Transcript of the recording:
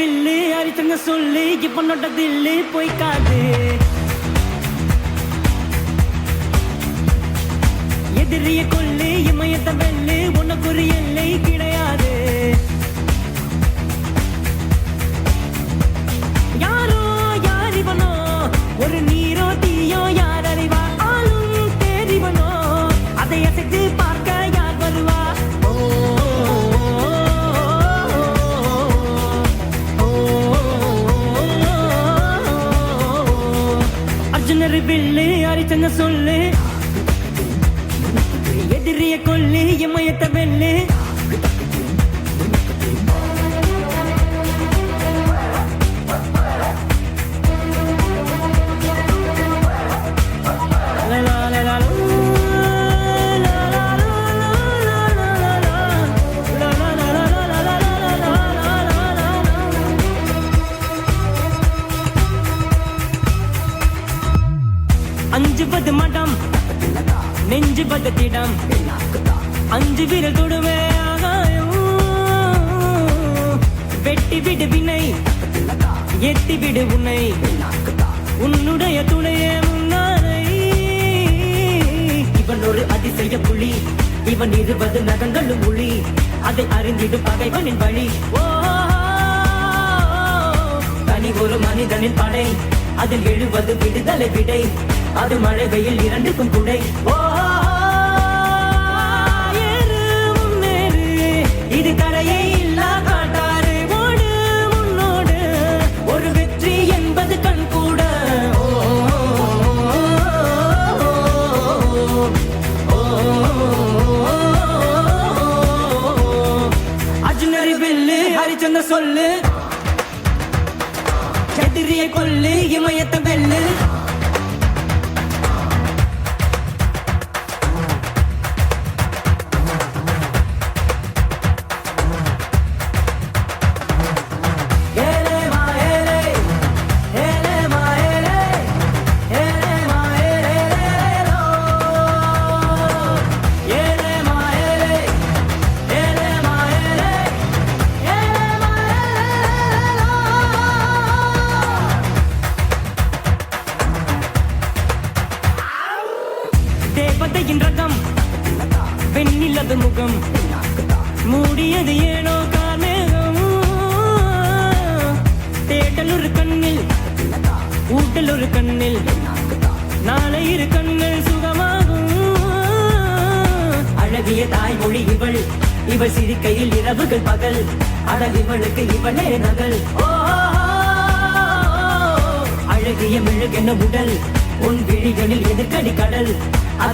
Bill அரிச்சங்க சொல்லு இப்பனோட தில்லு போய் காது. எதிரிய கொல்லு இமயத்த வெல்லு உனக்கு ஒரு எல்லை கிடையாது. கிணறு வில்லு அரிச்சங்க சொல்லு. எதிரிய கொல்லு எமயத்தை அஞ்சுவது மடம். நெஞ்சு பதத்திடம். அஞ்சு விரல் தொடுவே ஆகாயம். வெட்டி விடு வினை. எட்டி விடு உன்னை. உன்னுடைய துணையே முன்னாரை. இவன் ஒரு அதிசய புலி. இவன் இருபது நகங்களும் ஒளி. அதை அறிந்திடும் பகைவனின் வழி. ஓ தனி ஒரு மனிதனின் படை. அதில் எழுபது விடுதலை விடை. அது மழை வெயில் இரண்டுக்கும் குடை. ஓ இது கரையை இல்லா காட்டாறு. ஓடு முன்னோடு. ஒரு வெற்றி என்பது கண் கூட. ஓ, ஓ, பில்லு ஹரிச்சந்திர சொல்லு. எதிரியை கொல்லு இமயத்த தேவதையின் ரகம். வெண்ணிலது முகம். மூடியது ஏனோ கார்மேகம். தேடல் ஒரு கண்ணில் ஊட்டல் ஒரு கண்ணில். நாளை இரு கண்கள் சுகமாகும். அழகிய தாய்மொழி இவள். இவள் சிரிக்கையில் இரவுகள் பகல். அழகு இவளுக்கு இவளே நகல். அழகிய மெழுகென உடல். உன் விழிகளில் எதிர்கடி கடல். I